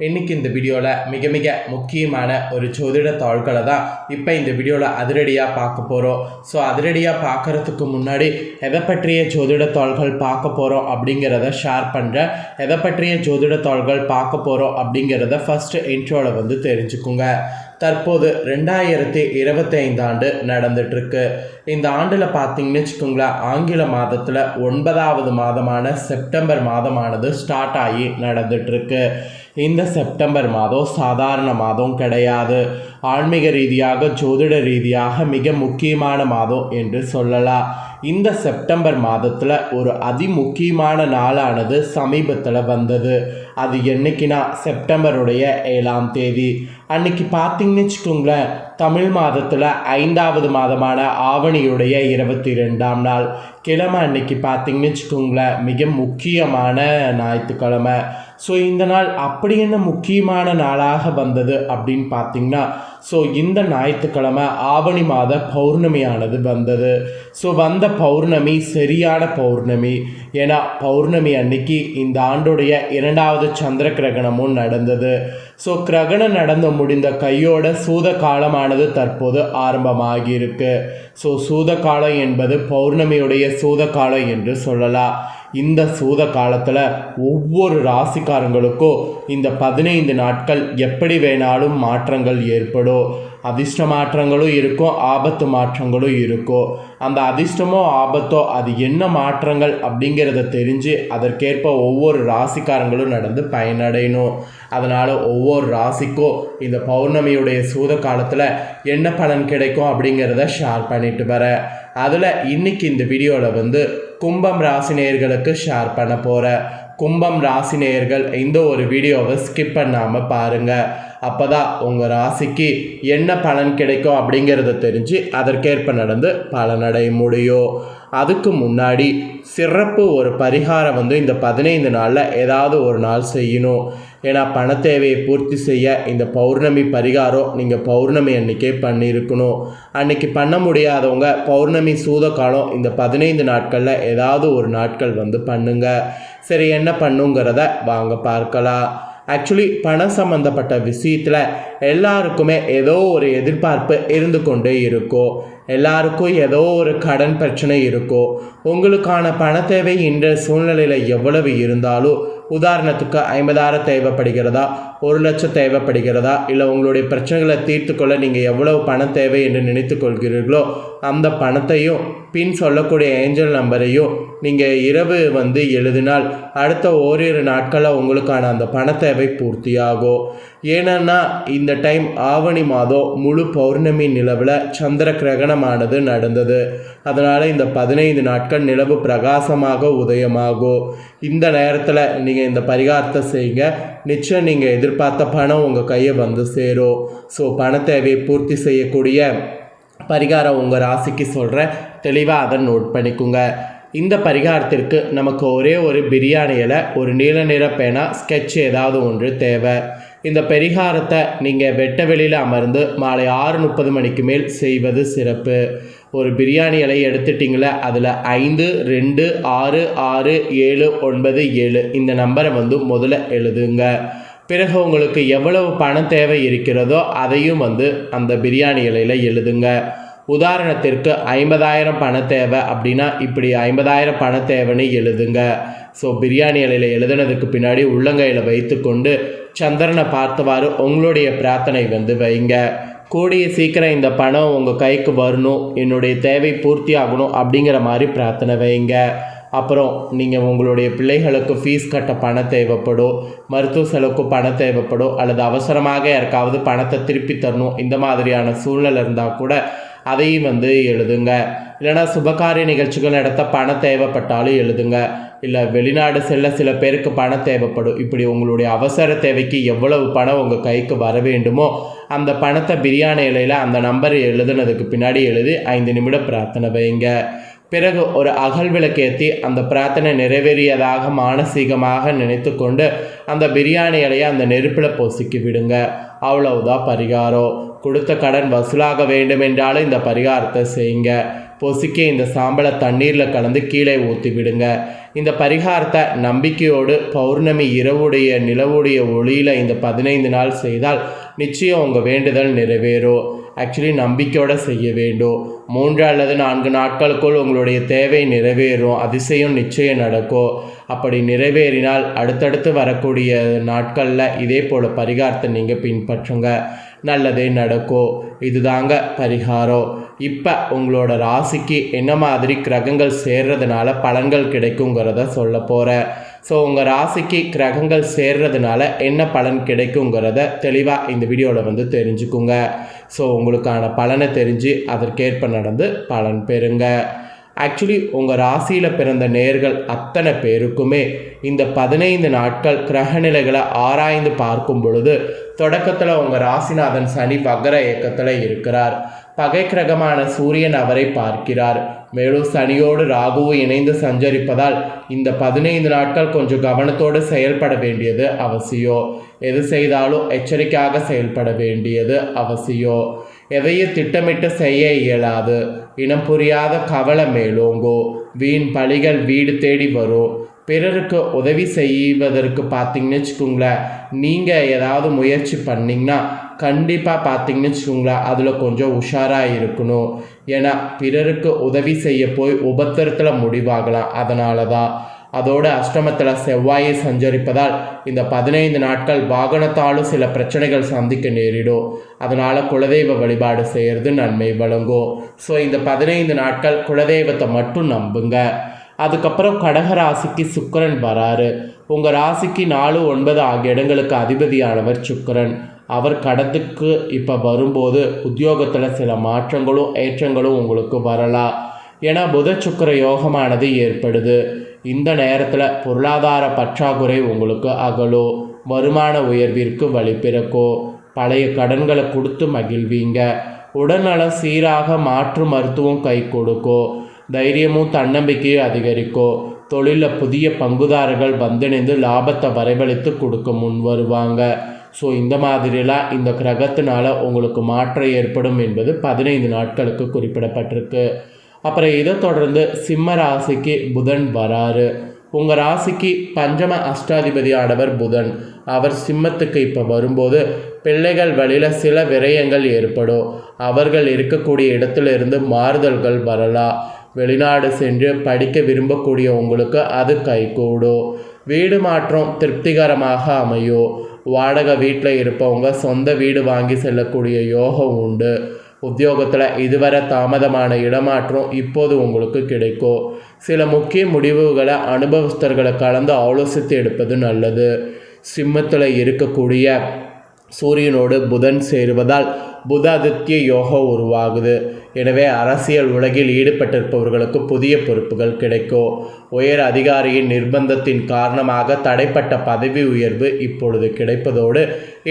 இன்னைக்கு இந்த வீடியோவில் மிக மிக முக்கியமான ஒரு ஜோதிட தாள்களை தான் இப்போ இந்த வீடியோவில் அதிரடியாக பார்க்க போகிறோம் ஸோ அதிரடியாக பார்க்கறதுக்கு முன்னாடி எதை பற்றிய ஜோதிட தாள்கள் பார்க்க போகிறோம் அப்படிங்கிறத ஷேர் பண்ணுறேன் எதை பற்றிய ஜோதிட தாள்கள் பார்க்க போகிறோம் அப்படிங்கிறத ஃபஸ்ட்டு இன்ட்ரோவில் வந்து தெரிஞ்சுக்குங்க. தற்போது ரெண்டாயிரத்தி இருபத்தைந்து ஆண்டு நடந்துட்டுருக்கு. இந்த ஆண்டில் பார்த்தீங்கன்னு வச்சுக்கோங்களேன் ஆங்கில மாதத்தில் ஒன்பதாவது மாதமான செப்டம்பர் மாதமானது ஸ்டார்ட் ஆகி நடந்துட்டுருக்கு. இந்த செப்டம்பர் மாதம் சாதாரண மாதம் கிடையாது. ஆன்மீக ரீதியாக ஜோதிட ரீதியாக மிக முக்கியமான மாதம் என்று சொல்லலாம். இந்த செப்டம்பர் மாதத்தில் ஒரு அதிமுக்கியமான நாளானது சமீபத்தில் வந்தது. அது என்னைக்குன்னா செப்டம்பருடைய ஏழாம் தேதி. அன்னைக்கு பார்த்தீங்கன்னு வச்சுக்கோங்களேன் தமிழ் மாதத்தில் ஐந்தாவது மாதமான ஆவணியுடைய இருபத்தி ரெண்டாம் நாள். கிழமை அன்னைக்கு பார்த்தீங்கன்னு வச்சுக்கோங்களேன் மிக முக்கியமான ஞாயிற்றுக்கிழமை. ஸோ இந்த நாள் அப்படி என்ன முக்கியமான நாளாக வந்தது அப்படின்னு பார்த்தீங்கன்னா ஸோ இந்த ஞாயிற்றுக்கிழமை ஆவணி மாத பௌர்ணமியானது வந்தது. ஸோ வந்த பௌர்ணமி சரியான பௌர்ணமி. ஏன்னா பௌர்ணமி அன்னைக்கு இந்த ஆண்டுடைய இரண்டாவது சந்திர கிரகணமும் நடந்தது. ஸோ கிரகணம் நடந்து முடிந்த கையோட சூத காலமானது தற்போது ஆரம்பமாகியிருக்கு ஸோ சூத காலம் என்பது பௌர்ணமியுடைய சூத காலம் என்று சொல்லலாம் இந்த சூத காலத்தில் ஒவ்வொரு ராசிக்காரங்களுக்கும் இந்த பதினைந்து நாட்கள் எப்படி வேணாலும் மாற்றங்கள் ஏற்படும். அதிர்ஷ்ட மாற்றங்களும் இருக்கும் ஆபத்து மாற்றங்களும் இருக்கும். அந்த அதிர்ஷ்டமோ ஆபத்தோ அது என்ன மாற்றங்கள் அப்படிங்கிறத தெரிஞ்சு அதற்கேற்ப ஒவ்வொரு ராசிக்காரங்களும் நடந்து பயனடையணும். அதனால் ஒவ்வொரு ராசிக்கும் இந்த பௌர்ணமியுடைய சூத காலத்தில் என்ன பலன் கிடைக்கும் அப்படிங்கிறத ஷேர் பண்ணிட்டு வரேன். அதில் இன்னைக்கு இந்த வீடியோவில் வந்து கும்பம் ராசினியர்களுக்கு ஷேர் பண்ண போகிறேன் கும்பம் ராசினியர்கள் இந்த ஒரு வீடியோவை ஸ்கிப் பண்ணாமல் பாருங்கள் அப்போ தான் உங்கள் ராசிக்கு என்ன பலன் கிடைக்கும் அப்படிங்கிறத தெரிஞ்சு அதற்கேற்ப நடந்து பலனடைய முடியும். அதுக்கு முன்னாடி சிறப்பு ஒரு பரிகாரம் வந்து இந்த பதினைந்து நாளில் ஏதாவது ஒரு நாள் செய்யணும். ஏன்னா பண தேவையை பூர்த்தி செய்ய இந்த பௌர்ணமி பரிகாரம் நீங்கள் பௌர்ணமி அன்னைக்கே பண்ணியிருக்கணும். அன்றைக்கி பண்ண முடியாதவங்க பௌர்ணமி சூத காலம் இந்த பதினைந்து நாட்களில் ஏதாவது ஒரு நாட்கள் வந்து பண்ணுங்க. சரி என்ன பண்ணுங்கிறத வாங்க பார்க்கலாம். ஆக்சுவலி பணம் சம்மந்தப்பட்ட விஷயத்தில் எல்லாருக்குமே ஏதோ ஒரு எதிர்பார்ப்பு இருந்து கொண்டே இருக்கும் எல்லாருக்கும் ஏதோ ஒரு கடன் பிரச்சனை இருக்கும் உங்களுக்கான பண தேவை இன்றைய சூழ்நிலையில் எவ்வளவு இருந்தாலும் உதாரணத்துக்கு ஐம்பதாயிரம் தேவைப்படுகிறதா? ஒரு லட்சம் தேவைப்படுகிறதா? இல்லை உங்களுடைய பிரச்சனைகளை தீர்த்து கொள்ள நீங்கள் எவ்வளவு பணம் தேவை என்று நினைத்து கொள்கிறீர்களோ அந்த பணத்தையும் பின் சொல்லக்கூடிய ஏஞ்சல் நம்பரையும் நீங்கள் இரவு வந்து எழுதினால் அடுத்த ஓரிரு நாட்களில் உங்களுக்கான அந்த பண தேவை பூர்த்தியாகும். ஏன்னா இந்த டைம் ஆவணி மாதம் முழு பௌர்ணமி நிலவில் சந்திர கிரகணமானது நடந்தது. அதனால் இந்த பதினைந்து நாட்கள் நிலவு பிரகாசமாக உதயமாகும். இந்த நேரத்தில் நீங்கள் இந்த பரிகாரத்தை செய்யுங்க நிச்சயம் நீங்கள் எதிர்பார்த்த பணம் உங்கள் கையை வந்து சேரும். ஸோ பண தேவையை பூர்த்தி செய்யக்கூடிய பரிகாரம் உங்கள் ராசிக்கு சொல்கிறேன் தெளிவாக அதை நோட் பண்ணிக்கோங்க. இந்த பரிகாரத்திற்கு நமக்கு ஒரே ஒரு பிரியாணியில் ஒரு நீல நிற பேனா ஸ்கெட்ச் ஏதாவது ஒன்று தேவை. இந்த பரிகாரத்தை நீங்கள் வெட்ட வெளியில் அமர்ந்து மாலை ஆறு முப்பது மணிக்கு மேல் செய்வது சிறப்பு. ஒரு பிரியாணி இலையை எடுத்துட்டிங்களே அதில் ஐந்து ரெண்டு ஆறு ஆறு ஏழு ஒன்பது ஏழு. இந்த நம்பரை வந்து முதல்ல எழுதுங்க. பிறகு உங்களுக்கு எவ்வளவு பணம் தேவை இருக்கிறதோ அதையும் வந்து அந்த பிரியாணி இலையில் எழுதுங்க. உதாரணத்திற்கு ஐம்பதாயிரம் பண தேவை அப்படின்னா இப்படி ஐம்பதாயிரம் பண தேவைன்னு எழுதுங்க. ஸோ பிரியாணி இலையில் எழுதுனதுக்கு பின்னாடி உள்ளங்கையில் வைத்துக்கொண்டு சந்திரனை பார்த்தவாறு உங்களுடைய பிரார்த்தனை வந்து வைங்க. கூடிய சீக்கிரம் இந்த பணம் உங்கள் கைக்கு வரணும் என்னுடைய தேவை பூர்த்தி ஆகணும் அப்படிங்கிற மாதிரி பிரார்த்தனை வைங்க. அப்புறம் நீங்கள் உங்களுடைய பிள்ளைகளுக்கு ஃபீஸ் கட்ட பணம் தேவைப்படும் மருத்துவ செலவுக்கு பணம் தேவைப்படும் அல்லது அவசரமாக யாருக்காவது பணத்தை திருப்பி தரணும் இந்த மாதிரியான சூழ்நிலை இருந்தால் கூட அதையும் வந்து எழுதுங்க. இல்லைனா சுபகாரிய நிகழ்ச்சிகள் நடத்த பணம் தேவைப்பட்டாலும் எழுதுங்க. இல்லை வெளிநாடு செல்ல சில பேருக்கு பணம் தேவைப்படும். இப்படி உங்களுடைய அவசர தேவைக்கு எவ்வளவு பணம் உங்கள் கைக்கு வர வேண்டுமோ அந்த பணத்தை பிரியாணி இலையில் அந்த நம்பர் எழுதுனதுக்கு பின்னாடி எழுதி ஐந்து நிமிடம் பிரார்த்தனை வைங்க. பிறகு ஒரு அகல் விளக்கேற்றி அந்த பிரார்த்தனை நிறைவேறியதாக மானசீகமாக நினைத்து கொண்டு அந்த பிரியாணி இலையை அந்த நெருப்பில் பொசுக்கி விடுங்க. அவ்வளவுதான் பரிகாரம். கொடுத்த கடன் வசூலாக வேண்டும் என்றாலும் இந்த பரிகாரத்தை செய்யுங்க. பொசுக்கி இந்த சாம்பலை தண்ணீரில் கலந்து கீழே ஊற்றி விடுங்க இந்த பரிகாரத்தை நம்பிக்கையோடு பௌர்ணமி இரவுடைய நிலவுடைய ஒளியில் இந்த பதினைந்து நாள் செய்தால் நிச்சயம் உங்கள் வேண்டுதல் நிறைவேறும். ஆக்சுவலி நம்பிக்கையோடு செய்ய வேண்டும். மூன்று அல்லது நான்கு நாட்களுக்குள் உங்களுடைய தேவை நிறைவேறும். அதிசயம் நிச்சயம் நடக்கும். அப்படி நிறைவேறினால் அடுத்தடுத்து வரக்கூடிய நாட்களில் இதே போல் பரிகாரத்தை நீங்கள் பின்பற்றுங்க. நல்லதே நடக்கும் இதுதாங்க பரிகாரம் இப்போ உங்களோட ராசிக்கு என்ன மாதிரி கிரகங்கள் சேர்றதுனால பலன்கள் கிடைக்குங்கிறத சொல்ல போகிறேன் ஸோ உங்கள் ராசிக்கு கிரகங்கள் சேர்றதுனால என்ன பலன் கிடைக்குங்கிறத தெளிவாக இந்த வீடியோவில் வந்து தெரிஞ்சுக்குங்க. ஸோ உங்களுக்கான பலனை தெரிஞ்சு அதற்கேற்ப நடந்து பலன் பெறுங்க. ஆக்சுவலி உங்கள் ராசியில் பிறந்த நேர்கள் அத்தனை பேருக்குமே இந்த பதினைந்து நாட்கள் கிரகநிலைகளை ஆராய்ந்து பார்க்கும் பொழுது தொடக்கத்தில் உங்கள் ராசிநாதன் சனி வக்ர இயக்கத்தில் இருக்கிறார். பகை கிரகமான சூரியன் அவரை பார்க்கிறார். மேலும் சனியோடு ராகுவும் இணைந்து சஞ்சரிப்பதால் இந்த பதினைந்து நாட்கள் கொஞ்சம் கவனத்தோடு செயல்பட வேண்டியது அவசியம். எது செய்தாலும் எச்சரிக்கையாக செயல்பட வேண்டியது அவசியம். எதையும் திட்டமிட்டு செய்ய இயலாது. இனம் புரியாத கவலை மேலோங்கோ வீண் பழிகள் வீடு தேடி வரும். பிறருக்கு உதவி செய்வதற்கு பார்த்தீங்கன்னு வச்சுக்கோங்களேன் நீங்கள் ஏதாவது முயற்சி பண்ணிங்கன்னா கண்டிப்பாக பார்த்தீங்கன்னு வச்சுக்கோங்களேன் அதில் கொஞ்சம் உஷாராக இருக்கணும். ஏன்னா பிறருக்கு உதவி செய்ய போய் உபத்திரத்தில் முடிவாகலாம். அதனால தான் அதோடு அஷ்டமத்தில் செவ்வாயை சஞ்சரிப்பதால் இந்த பதினைந்து நாட்கள் வாகனத்தாலும் சில பிரச்சனைகள் சந்திக்க நேரிடும். அதனால் குலதெய்வ வழிபாடு செய்கிறது நன்மை வழங்கும். ஸோ இந்த பதினைந்து நாட்கள் குலதெய்வத்தை மட்டும் நம்புங்க. அதுக்கப்புறம் கடக ராசிக்கு சுக்கரன் வராரு. உங்கள் ராசிக்கு நாலு ஒன்பது ஆகிய இடங்களுக்கு அதிபதியானவர் சுக்கரன். அவர் கடத்துக்கு இப்போ வரும்போது உத்தியோகத்தில் சில மாற்றங்களும் ஏற்றங்களும் உங்களுக்கு வரலாம். ஏன்னா புத சுக்கர யோகமானது ஏற்படுது. இந்த நேரத்தில் பொருளாதார பற்றாக்குறை உங்களுக்கு அகலோ வருமான உயர்விற்கு வழிபிறக்கோ பழைய கடன்களை கொடுத்து மகிழ்வீங்க. உடல்நலம் சீராக மாற்று மருத்துவம் கை கொடுக்கும். தைரியமும் தன்னம்பிக்கையும் அதிகரிக்கும் தொழிலில் புதிய பங்குதாரர்கள் வந்திணைந்து லாபத்தை வரைபலித்து கொடுக்க முன் வருவாங்க. ஸோ இந்த மாதிரிலாம் இந்த கிரகத்தினால் உங்களுக்கு மாற்றம் ஏற்படும் என்பது பதினைந்து நாட்களுக்கு குறிப்பிடப்பட்டிருக்கு. அப்புறம் இதை தொடர்ந்து சிம்ம ராசிக்கு புதன் வராரு. உங்கள் ராசிக்கு பஞ்சம அஷ்டாதிபதியானவர் புதன். அவர் சிம்மத்துக்கு இப்போ வரும்போது பிள்ளைகள் வழியில் சில விரயங்கள் ஏற்படும். அவர்கள் இருக்கக்கூடிய இடத்துல இருந்து மாறுதல்கள் வரலாம். வெளிநாடு சென்று படிக்க விரும்பக்கூடிய உங்களுக்கு அது கைகூடும் வீடு மாற்றம் திருப்திகரமாக அமையும் வாடகை வீட்டில் இருப்பவங்க சொந்த வீடு வாங்கி செல்லக்கூடிய யோகம் உண்டு. உத்தியோகத்தில் இதுவரை தாமதமான இடமாற்றம் இப்போது உங்களுக்கு கிடைக்கும் சில முக்கிய முடிவுகளை அனுபவஸ்தர்களை கலந்து ஆலோசித்து எடுப்பது நல்லது. சிம்மத்தில் இருக்கக்கூடிய சூரியனோடு புதன் சேருவதால் புதாதித்ய யோகம் உருவாகுது. எனவே அரசியல் உலகில் ஈடுபட்டிருப்பவர்களுக்கு புதிய பொறுப்புகள் கிடைக்கும். உயர் அதிகாரியின் நிர்பந்தத்தின் காரணமாக தடைப்பட்ட பதவி உயர்வு இப்பொழுது கிடைப்பதோடு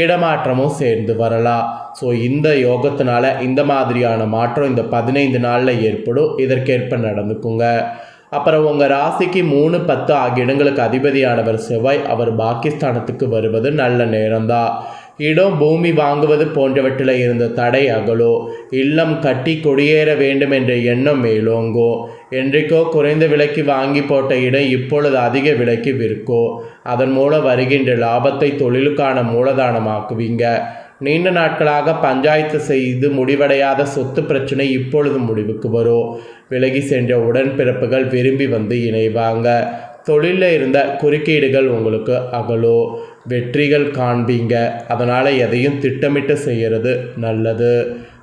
இடமாற்றமும் சேர்ந்து வரலாம். ஸோ இந்த யோகத்தினால இந்த மாதிரியான மாற்றம் இந்த பதினைந்து நாளில் ஏற்படும். இதற்கேற்ப நடந்துக்குங்க. அப்புறம் உங்கள் ராசிக்கு மூணு பத்து ஆகிய இடங்களுக்கு அதிபதியானவர் செவ்வாய். அவர் பாகிஸ்தானத்துக்கு வருவது நல்ல நேரம்தான். இடம் பூமி வாங்குவது போன்றவற்றில் இருந்த தடை அகலோ இல்லம் கட்டி குடியேற வேண்டும் என்ற எண்ணம் மேலோங்கோ. என்றைக்கோ குறைந்த விலைக்கு வாங்கி போட்ட இடம் இப்பொழுது அதிக விலைக்கு விற்கோ. அதன் மூலம் வருகின்ற லாபத்தை தொழிலுக்கான மூலதானமாக்குவீங்க. நீண்ட நாட்களாக பஞ்சாயத்து செய்து முடிவடையாத சொத்து பிரச்சனை இப்பொழுது முடிவுக்கு வரும் விலகி சென்ற உடன்பிறப்புகள் விரும்பி வந்து இணைவாங்க. தொழிலில் இருந்த குறுக்கீடுகள் உங்களுக்கு அகலோ. வெற்றிகள் காண்பீங்க. அதனால் எதையும் திட்டமிட்டு செய்கிறது நல்லது.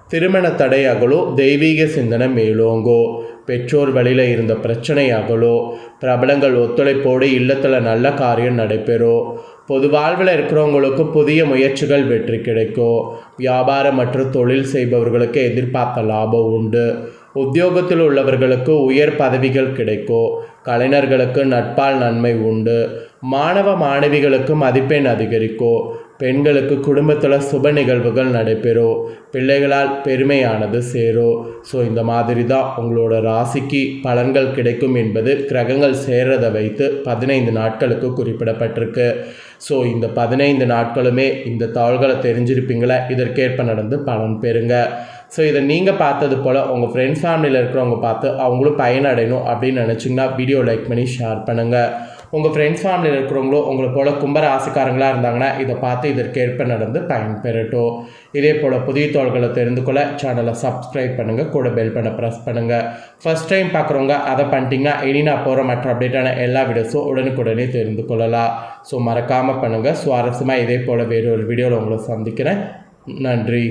திருமண தடை அகலோ தெய்வீக சிந்தனை மேலோங்கோ. பெற்றோர் வழியில் இருந்த பிரச்சனை அகலோ. பிரபலங்கள் ஒத்துழைப்போடு இல்லத்தில் நல்ல காரியம் நடைபெறும் பொது வாழ்வில் இருக்கிறவங்களுக்கு புதிய முயற்சிகள் வெற்றி கிடைக்கும் வியாபாரம் மற்றும் தொழில் செய்பவர்களுக்கு எதிர்பார்த்த லாபம் உண்டு. உத்தியோகத்தில் உள்ளவர்களுக்கு உயர் பதவிகள் கிடைக்கும் கலைஞர்களுக்கு நட்பால் நன்மை உண்டு. மாணவ மாணவிகளுக்கு மதிப்பெண் அதிகரிக்கும் பெண்களுக்கு குடும்பத்தில் சுப நிகழ்வுகள் நடைபெறும் பிள்ளைகளால் பெருமையானது சேரும் ஸோ இந்த மாதிரி தான் உங்களோட ராசிக்கு பலன்கள் கிடைக்கும் என்பது கிரகங்கள் சேர்றதை வைத்து பதினைந்து நாட்களுக்கு குறிப்பிடப்பட்டிருக்கு. ஸோ இந்த பதினைந்து நாட்களுமே இந்த தாள்களை தெரிஞ்சிருப்பீங்களா இதற்கேற்ப நடந்து பலன் பெறுங்க. ஸோ இதை நீங்கள் பார்த்தது போல் உங்கள் ஃப்ரெண்ட்ஸ் ஃபேமிலியில் இருக்கிறவங்க பார்த்து அவங்களும் பயனடையணும் அப்படின்னு நினச்சிங்கன்னா வீடியோ லைக் பண்ணி ஷேர் பண்ணுங்கள் உங்கள் ஃப்ரெண்ட்ஸ் ஃபேமிலியில் இருக்கிறவங்களோ உங்களை போல் கும்பர ஆசைக்காரங்களாக இருந்தாங்கன்னா இதை பார்த்து இதற்கேற்ப நடந்து பயன்பெறட்டும். இதே போல் புதிய தோள்களை தெரிந்து கொள்ள சேனலை சப்ஸ்கிரைப் பண்ணுங்கள் கூட பெல் பண்ண ப்ரெஸ் பண்ணுங்கள் ஃபஸ்ட் டைம் பார்க்குறவங்க அதை பண்ணிட்டீங்கன்னா இனி நான் போகிற மற்ற அப்டேட்டான எல்லா வீடியோஸும் உடனுக்குடனே தெரிந்து கொள்ளலாம். ஸோ மறக்காமல் பண்ணுங்கள் சுவாரஸ்யமாக இதே போல் வேறு ஒரு வீடியோவில் உங்களை சந்திக்கிறேன். நன்றி.